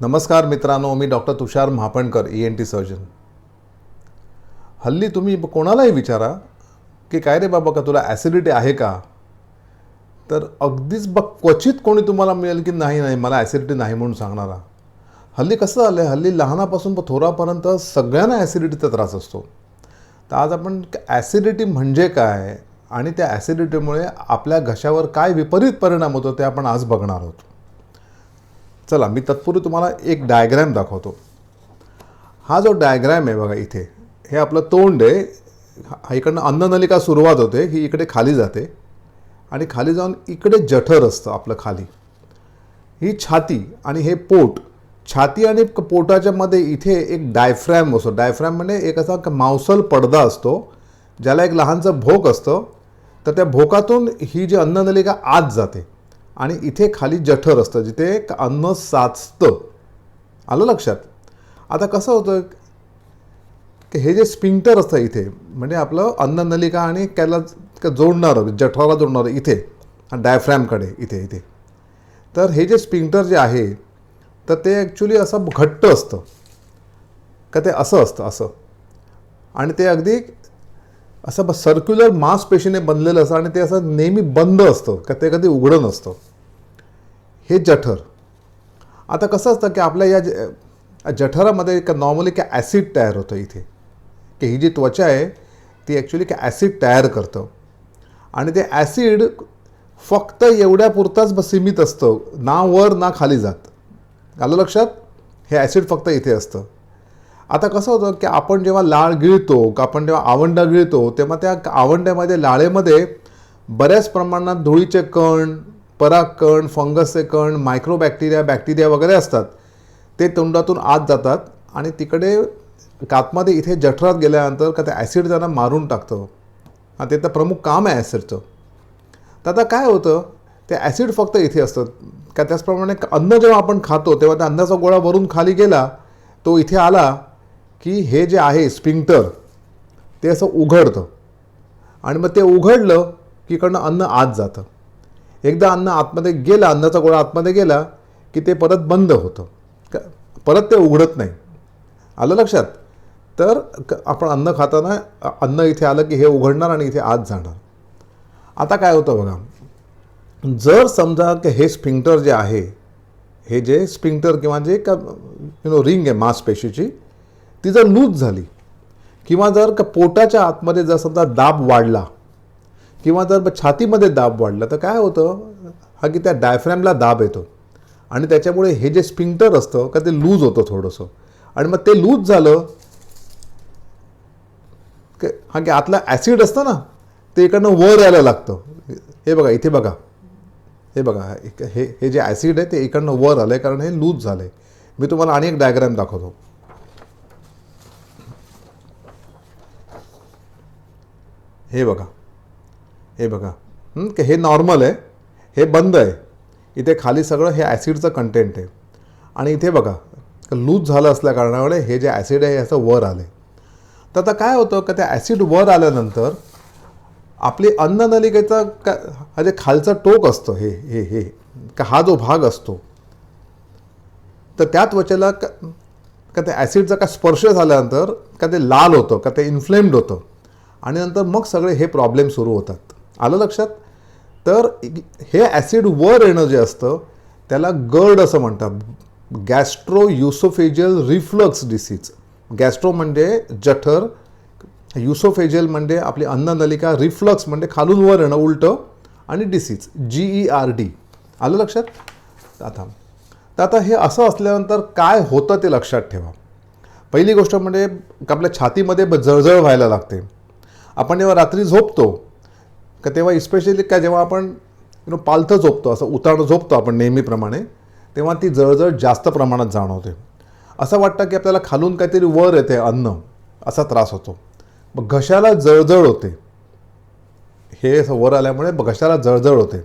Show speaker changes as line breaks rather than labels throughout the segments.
नमस्कार मित्रांनो मी doctor Tushar Mahapankar E N T surgeon हल्ली तुम्ही कोणालाही विचारा की काय रे बाबा का तुला ॲसिडिटी आहे का? तर अगदीच बघ क्वचित कोणी तुम्हाला मिळेल की नाही नाही मला ॲसिडिटी नाही म्हणून सांगणारा. हल्ली कसं झालं आहे हल्ली लहानापासून थोरापर्यंत सगळ्यांना ॲसिडिटीचा त्रास असतो. तर आज आपण ॲसिडिटी म्हणजे काय? आणि त्या ॲसिडिटीमुळे आपल्या घशावर काय विपरीत परिणाम होतो ते आपण आज बघणार आहोत. चला मी तत्पूर्वी तुम्हाला एक डायग्रॅम दाखवतो. हा जो डायग्रॅम आहे बघा इथे हे आपलं तोंड आहे. इकडनं अन्ननलिका सुरुवात होते ही इकडे खाली जाते. आणि खाली जाऊन इकडे जठर असतं आपलं खाली. ही छाती आणि हे पोट छाती आणि पोटाच्या मध्ये इथे एक डायफ्रॅम असतो. डायफ्रॅम म्हणजे एक असा मांसल पडदा असतो ज्याला एक लहानचं भोक असतं. तर त्या भोकातून ही जी अन्ननलिका आत जाते. आणि इथे खाली जठर असतं जिथे एक अन्न साचतं. आलं लक्षात? आता कसं होतं की हे जे स्पिंक्टर असतं इथे म्हणजे आपलं अन्ननलिका आणि त्याला जोडणारं जठराला जोडणारं इथे डायफ्रॅमकडे इथे इथे. तर हे जे स्पिंक्टर जे आहे तर ते ॲक्च्युली असं घट्ट असतं. का ते असं असतं असं. आणि ते अगदी असं सर्क्युलर मांसपेशीने बनलेलं असतं आणि ते असं नेहमी बंद असतं का ते कधी उघडं नसतं. हे जठर. आता कसं असतं की आपल्या या ज- जठरामध्ये एक नॉर्मली काय ॲसिड तयार होतं इथे. की ही जी त्वचा आहे ती ॲक्च्युली काय ॲसिड तयार करतं. आणि ते ॲसिड फक्त एवढ्यापुरताच सीमित असतं ना वर ना खाली जात. आलं लक्षात? हे ॲसिड फक्त इथे असतं. आता कसं होतं की आपण जेव्हा लाळ गिळतो का आपण जेव्हा आवंडा गिळतो तेव्हा त्या आवंड्यामध्ये लाळेमध्ये बऱ्याच प्रमाणात धुळीचे कण परागकण फंगसचे कण मायक्रोबॅक्टेरिया बॅक्टेरिया वगैरे असतात. ते तोंडातून आत जातात आणि तिकडे कातमध्ये इथे जठरात गेल्यानंतर का ते ॲसिड त्यांना मारून टाकतं. हा ते तर प्रमुख काम आहे ॲसिडचं तर आता काय होतं? ते ॲसिड फक्त इथे असतं. का त्याचप्रमाणे अन्न जेव्हा आपण खातो तेव्हा त्या अन्नाचा गोळा वरून खाली गेला तो इथे आला की हे जे आहे स्पिंक्टर ते असं उघडतं. आणि मग ते उघडलं की इकडनं अन्न आत जातं. एकदा अन्न आतमध्ये गेला अन्नाचा गोळा आतमध्ये गेला की ते परत बंद होतं. का परत ते उघडत नाही. आलं लक्षात? तर क- आपण अन्न खाताना अन्न इथे आलं की हे उघडणार आणि इथे आत जाणार. आता काय होतं बघा? जर समजा की हे स्पिंक्टर जे आहे हे जे स्पिंक्टर किंवा जे का यु नो रिंग आहे मांसपेशीची ती जर लूज झाली किंवा जर का पोटाच्या आतमध्ये जर समजा दाब वाढला किंवा जर छातीमध्ये दाब वाढला तर काय होतं? हा की त्या डायफ्रॅमला दाब येतो. आणि त्याच्यामुळे हे जे स्पिंक्टर असतं का ते लूज होतं थोडंसं. आणि मग ते लूज झालं हा की आतलं ॲसिड असतं ना ते इकडनं वर यायला लागतं. हे बघा इथे बघा. हे बघा हे हे हे जे ॲसिड आहे ते इकडनं वर आलं आहे कारण हे लूज झालं आहे मी तुम्हाला आणि एक डायग्राम दाखवतो. हे बघा. हे बघा. हे? नॉर्मल आहे. हे बंद आहे. इथे खाली सगळं हे ॲसिडचं कंटेंट आहे. आणि इथे बघा लूज झालं असल्या कारणामुळे हे जे ॲसिड आहे याचं वर आले तर आता काय होतं का त्या ॲसिड वर आल्यानंतर आपली अन्ननलिकेचा का हा जे खालचं टोक असतं हे हे हे का हा जो भाग असतो तर त्या त्वचेला का का त्या ॲसिडचा का स्पर्श झाल्यानंतर का ते लाल होतं का ते इन्फ्लेम्ड होतं. आणि नंतर मग सगळे हे प्रॉब्लेम सुरू होतात. आलं लक्षात? तर हे ॲसिड वर येणं जे असतं त्याला गर्ड असं म्हणतात. Gastro oesophageal reflux disease. Gastro म्हणजे जठर युसोफेजियल म्हणजे आपली अन्ननलिका रिफ्लक्स म्हणजे खालून वर येणं उलटं आणि disease G E R D आलं लक्षात? आता तर आता हे असं असल्यानंतर काय होतं ते लक्षात ठेवा. पहिली गोष्ट म्हणजे आपल्या छातीमध्ये जळजळ व्हायला लागते. आपण जेव्हा रात्री झोपतो का तेव्हा इस्पेशली काय जेव्हा आपण यु नो पालथं झोपतो असं उतारं झोपतो आपण नेहमीप्रमाणे तेव्हा ती जळजळ जास्त प्रमाणात जाणवते. असं वाटतं की आपल्याला खालून काहीतरी वर येते अन्न असा त्रास होतो. मग घशाला जळजळ होते. हे असं वर आल्यामुळे घशाला जळजळ होते.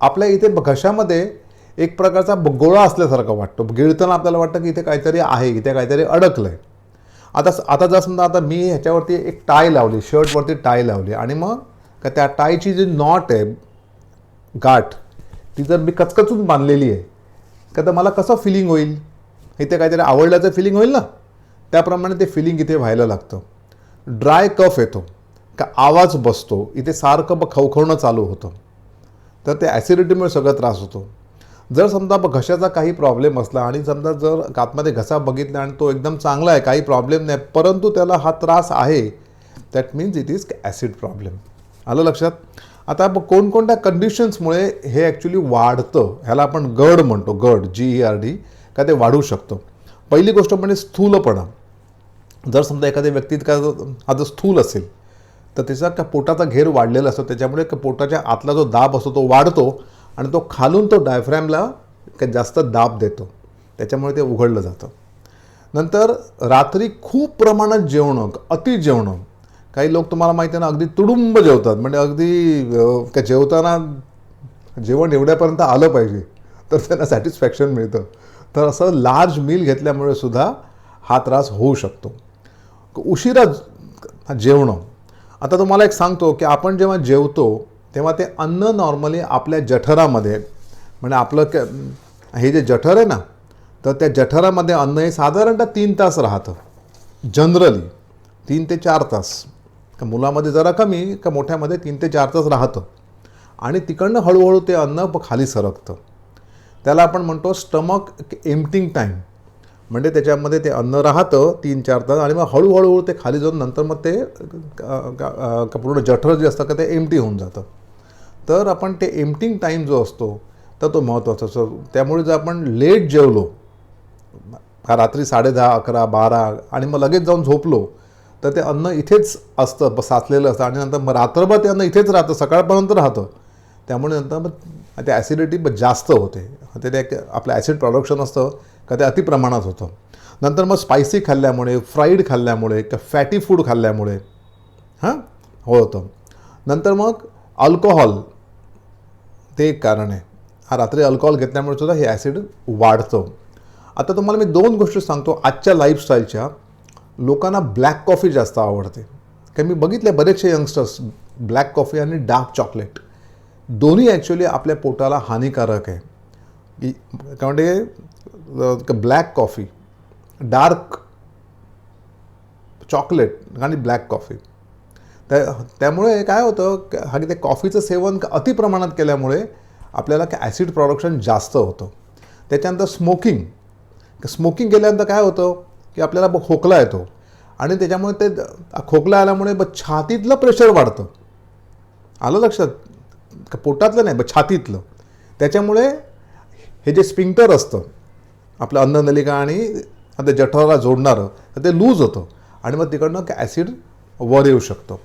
आपल्या इथे घशामध्ये एक प्रकारचा गोळा असल्यासारखा वाटतो. गिळताना आपल्याला वाटतं की इथे काहीतरी आहे इथे काहीतरी अडकलं आहे आता आता जर समजा आता मी ह्याच्यावरती एक टाय लावली शर्टवरती टाय लावली आणि मग का त्या टायची जी नॉट आहे गाठ ती जर मी कचकचून बांधलेली आहे का तर मला कसं फिलिंग होईल? इथे काहीतरी आवडल्याचं फिलिंग होईल ना? त्याप्रमाणे ते फिलिंग इथे व्हायला लागतं. ड्राय कफ येतो का आवाज बसतो इथे सारखं ब खवखवणं चालू होतं. तर ते ॲसिडिटीमुळे सगळं त्रास होतो. जर समजा घशाचा काही प्रॉब्लेम असला आणि समजा जर आतमध्ये घसा बघितला आणि तो एकदम चांगला आहे काही प्रॉब्लेम नाही परंतु त्याला हा त्रास आहे that means it is acid problem आलं लक्षात? आता कोणकोणत्या कंडिशन्समुळे हे ॲक्च्युली वाढतं? ह्याला आपण गड म्हणतो. गड जी ई आर डी का ते वाढू शकतं? पहिली गोष्ट म्हणजे स्थूलपणा. जर समजा एखाद्या व्यक्तीत का हा जर स्थूल असेल तर त्याचा का पोटाचा घेर वाढलेला असतो. त्याच्यामुळे पोटाच्या आतला जो दाब असतो तो वाढतो आणि तो खालून तो डायफ्रॅमला का जास्त दाब देतो. त्याच्यामुळे ते उघडलं जातं. नंतर रात्री खूप प्रमाणात जेवणं अति जेवणं काही लोक तुम्हाला माहिती आहे ना अगदी तुडुंब जेवतात. म्हणजे अगदी का जेवताना जेवण एवढ्यापर्यंत आलं पाहिजे तर त्यांना सॅटिस्फॅक्शन मिळतं. तर असं लार्ज मील घेतल्यामुळे सुद्धा हा त्रास होऊ शकतो. उशिरा जेवणं. आता तुम्हाला एक सांगतो की आपण जेव्हा जेवतो तेव्हा ते अन्न नॉर्मली आपल्या जठरामध्ये म्हणजे आपलं क हे जे जठर आहे ना तर त्या जठरामध्ये अन्न हे साधारणतः तीन तास राहतं. जनरली तीन ते चार तास. का मुलामध्ये जरा कमी का मोठ्यामध्ये तीन ते चार तास राहतं. आणि तिकडनं हळूहळू ते अन्न खाली सरकतं. त्याला आपण म्हणतो स्टमक एम्प्टिंग टाईम म्हणजे त्याच्यामध्ये ते अन्न राहतं तीन चार तास आणि मग हळूहळू ते खाली जाऊन नंतर मग ते पूर्ण जठर जे असतं का ते एम्प्टी होऊन जातं. तर आपण ते एम्प्टिंग टाईम जो असतो तर तो महत्त्वाचा असतो. त्यामुळे जर आपण लेट जेवलो रात्री साडे दहा अकरा बारा आणि मग लगेच जाऊन झोपलो तर ते अन्न इथेच असतं ब- साचलेलं असतं. आणि नंतर मग रात्रभर ते अन्न इथेच राहतं सकाळपर्यंत राहतं. त्यामुळे नंतर मग ते ॲसिडिटी ब- जास्त होते. ते ते एक आपलं ॲसिड प्रोडक्शन असतं का ते अतिप्रमाणात होतं. नंतर मग स्पायसी खाल्ल्यामुळे फ्राईड खाल्ल्यामुळे का फॅटी फूड खाल्ल्यामुळे हां होतं. नंतर मग अल्कोहॉल ते एक कारण आहे. हा रात्री अल्कोहॉल घेतल्यामुळे सुद्धा हे ॲसिड वाढतं. आता तुम्हाला मी दोन गोष्टी सांगतो आजच्या लाईफस्टाईलच्या लोकांना ब्लॅक कॉफी जास्त आवडते. कारण मी बघितले बरेचसे यंगस्टर्स ब्लॅक कॉफी आणि डार्क चॉकलेट दोन्ही ॲक्च्युली आपल्या पोटाला हानिकारक आहे. काय म्हणते ब्लॅक कॉफी डार्क चॉकलेट आणि ब्लॅक कॉफी त्या त्यामुळे काय होतं क- हा ते कॉफीचं सेवन अतिप्रमाणात अति प्रमाणात केल्यामुळे आपल्याला काय ॲसिड प्रोडक्शन जास्त होतं. त्याच्यानंतर स्मोकिंग स्मोकिंग केल्यानंतर काय होतं की आपल्याला ब- खोकला येतो. आणि त्याच्यामुळे ते खोकला आल्यामुळे ब छातीतलं प्रेशर वाढतं. आलं लक्षात? का पोटातलं नाही ब छातीतलं. त्याच्यामुळे हे जे स्पिंक्टर असतं आपलं अन्ननलिका आणि ते जठराला जोडणारं तर ते लूज होतं. आणि मग तिकडनं ॲसिड वर येऊ शकतं.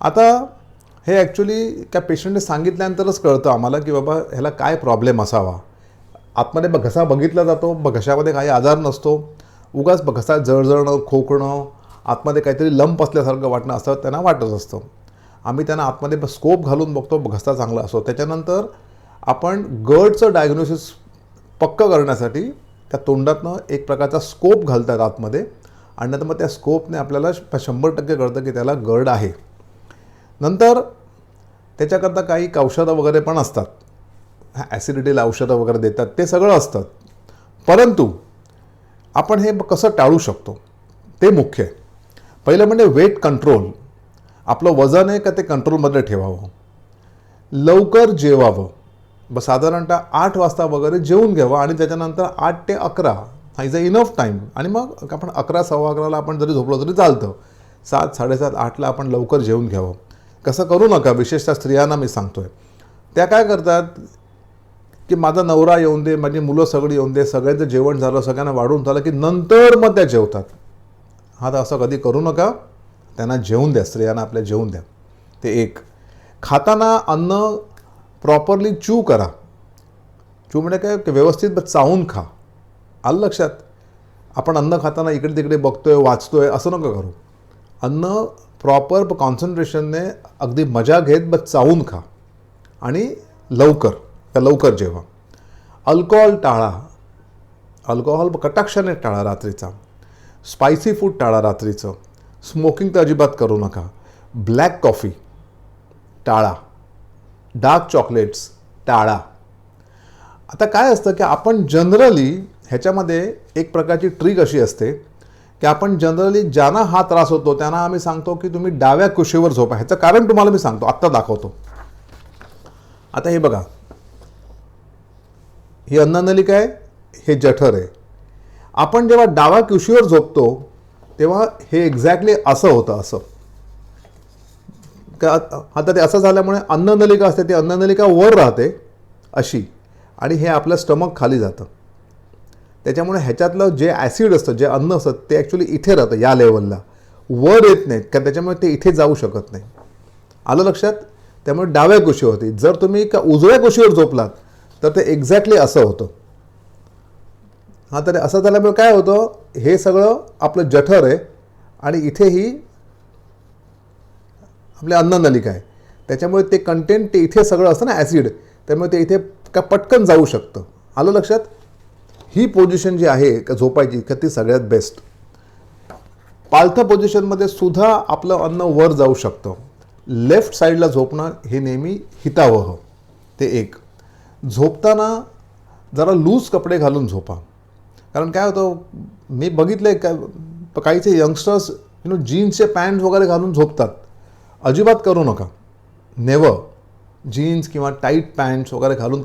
आता हे ॲक्च्युली त्या पेशंटने सांगितल्यानंतरच कळतं आम्हाला की बाबा ह्याला काय प्रॉब्लेम असावा. आतमध्ये ब घसा बघितला जातो. ब घशामध्ये काही आजार नसतो. उगाच घसा जळजळणं खोकणं आतमध्ये काहीतरी लंप असल्यासारखं वाटणं असं त्यांना वाटत असतं. आम्ही त्यांना आतमध्ये स्कोप घालून बघतो घसा चांगला असतो. त्याच्यानंतर आपण गडचं डायग्नोसिस पक्क करण्यासाठी त्या तोंडातनं एक प्रकारचा स्कोप घालतात आतमध्ये. आणि नंतर मग त्या स्कोपने आपल्याला शंभर टक्के कळतं की त्याला गड आहे. नंतर त्याच्याकरता काही औषधं वगैरे पण असतात. ॲसिडिटीला औषधं वगैरे देतात. ते सगळं असतं. परंतु आपण हे कसं टाळू शकतो? ते मुख्य आहे. पहिलं म्हणजे वेट कंट्रोल आपलं वजन आहे का ते कंट्रोलमध्ये ठेवावं. लवकर जेवावं. ब साधारणतः आठ वाजता वगैरे जेवून घ्यावं आणि त्याच्यानंतर आठ ते अकरा हा इज अ इनफ टाईम आणि मग आपण अकरा सव्वा अकराला आपण जरी झोपलो तरी चालतं. सात साडेसात आठला आपण लवकर जेवून घ्यावं. कसं करू नका? विशेषतः स्त्रियांना मी सांगतो आहे त्या काय करतात? की माझा नवरा येऊन दे माझी मुलं सगळी येऊन दे सगळ्यांचं जेवण झालं सगळ्यांना वाढून झालं की नंतर मग त्या जेवतात. हा तर असं कधी करू नका. त्यांना जेवून द्या स्त्रियांना आपल्या जेवून द्या. ते एक. खाताना अन्न प्रॉपरली चू करा. चू म्हणजे काय? व्यवस्थित ब- चावून खा. आलं लक्षात? आपण अन्न खाताना इकडे तिकडे बघतोय वाचतोय असं नका करू. अन्न प्रॉपर कॉन्सन्ट्रेशनने अगदी मजा घेत ब चावून खा. आणि लवकर. का लवकर जेवा अल्कोहोल टाळा. अल्कोहोल कटाक्षाने टाळा रात्रीचा. स्पायसी फूड टाळा रात्रीचं. स्मोकिंग तर अजिबात करू नका. ब्लॅक कॉफी टाळा. डार्क चॉकलेट्स टाळा. आता काय असतं की आपण जनरली ह्याच्यामध्ये एक प्रकारची ट्रिक अशी असते की आपण जनरली ज्यांना हा त्रास होतो त्यांना आम्ही सांगतो की तुम्ही डाव्या कुशीवर झोपा. ह्याचं कारण तुम्हाला मी सांगतो. आत्ता दाखवतो. आता हे बघा. ही अन्ननलिका आहे हे जठर आहे. आपण जेव्हा डाव्या कुशीवर झोपतो तेव्हा हे एक्झॅक्टली असं होतं असं. का आता ते असं झाल्यामुळे अन्ननलिका असते ती अन्ननलिका वर राहते अशी. आणि हे आपलं स्टमक खाली जातं. त्याच्यामुळे ह्याच्यातलं जे ॲसिड असतं जे अन्न असतं ते ॲक्च्युली इथे राहतं या लेवलला वर येत नाहीत कारण त्याच्यामुळे ते इथे जाऊ शकत नाही. आलं लक्षात? त्यामुळे डाव्या कुशीवरती. जर तुम्ही का उजव्या कुशीवर झोपलात तर ते एक्झॅक्टली असं होतं. हां तर असं झाल्यामुळे काय होतं? हे सगळं आपलं जठर आहे आणि इथेही आपल्या अन्ननलिका आहे. त्याच्यामुळे ते कंटेंट ते इथे सगळं असतं ना ॲसिड त्यामुळे ते इथे का पटकन जाऊ शकतं. आलं लक्षात? ही पोझिशन जी आहे का झोपायची का ती सगळ्यात बेस्ट पालथं पोझिशनमध्ये सुद्धा आपलं अन्न वर जाऊ शकतं. लेफ्ट साईडला झोपणं हे नेहमी हितावह. ते एक. झोपताना जरा लूज कपडे घालून झोपा. कारण काय होतं मी बघितलं आहे का काहीचे यंगस्टर्स यु नो जीन्सचे पॅन्ट वगैरे घालून झोपतात. अजिबात करू नका. नेवर जीन्स किंवा टाईट पॅन्ट्स वगैरे घालून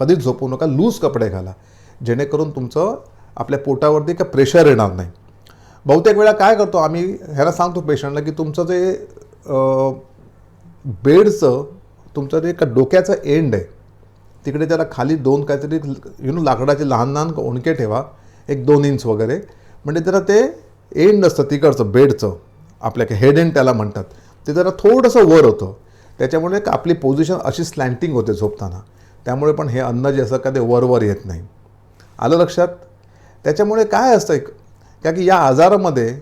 कधीच झोपू नका. लूज कपडे घाला. जेणेकरून तुमचं आपल्या पोटावरती का प्रेशर येणार नाही. बहुतेक वेळा काय करतो आम्ही ह्याला सांगतो पेशंटला की तुमचं जे बेडचं तुमचं जे का डोक्याचं एंड आहे तिकडे त्याला खाली दोन काहीतरी यु नो लाकडाचे लहान लहान ओणके ठेवा. एक दोन इंच वगैरे. म्हणजे जरा ते एंड असतं तिकडचं बेडचं आपल्या हेड एंड त्याला म्हणतात. ते जरा थोडंसं वर होतं. त्याच्यामुळे एक आपली पोझिशन अशी स्लँटिंग होते झोपताना. त्यामुळे पण हे अन्न जे असं का ते वरवर येत नाही. आलं लक्षात? त्याच्यामुळे काय असतं एक का की या आजारामध्ये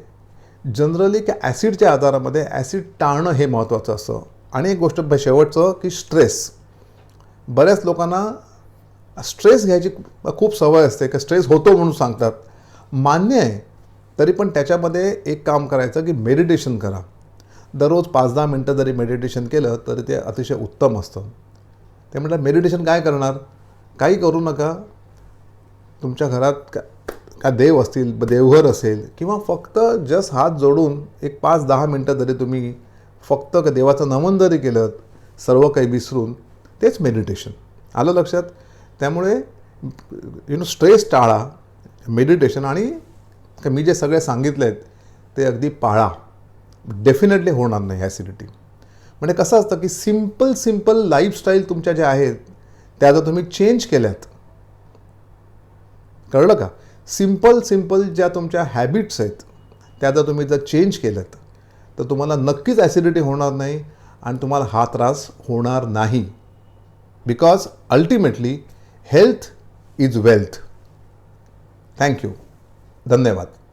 जनरली की ॲसिडच्या आजारामध्ये ॲसिड टाळणं हे महत्त्वाचं असतं. आणि एक गोष्ट शेवटचं की स्ट्रेस बऱ्याच लोकांना स्ट्रेस घ्यायची खूप सवय असते की स्ट्रेस होतो म्हणून सांगतात. मान्य आहे तरी पण त्याच्यामध्ये एक काम करायचं की मेडिटेशन करा. दररोज पाच दहा मिनटं जरी मेडिटेशन केलं तरी ते अतिशय उत्तम असतं. ते म्हटलं मेडिटेशन काय करणार? काही करू नका. तुमच्या घरात का का देव असतील देवघर असेल किंवा फक्त जस्ट हात जोडून एक पाच दहा मिनटं जरी तुम्ही फक्त का देवाचं नमन जरी केलं सर्व काही विसरून तेच मेडिटेशन आलं लक्षात? त्यामुळे यु नो स्ट्रेस टाळा मेडिटेशन आणि मी जे सगळे सांगितले आहेत ते अगदी पाळा. डेफिनेटली होणार नाही ॲसिडिटी म्हणजे कसं असतं की सिंपल सिंपल लाईफस्टाईल तुमच्या ज्या आहेत त्या जर तुम्ही चेंज केल्यात. कळलं का? सिंपल सिंपल ज्या तुमच्या हॅबिट्स आहेत त्या जर तुम्ही जर चेंज केल्यात तर तुम्हाला नक्कीच ॲसिडिटी होणार नाही आणि तुम्हाला हा त्रास होणार नाही. because ultimately health is wealth thank you धन्यवाद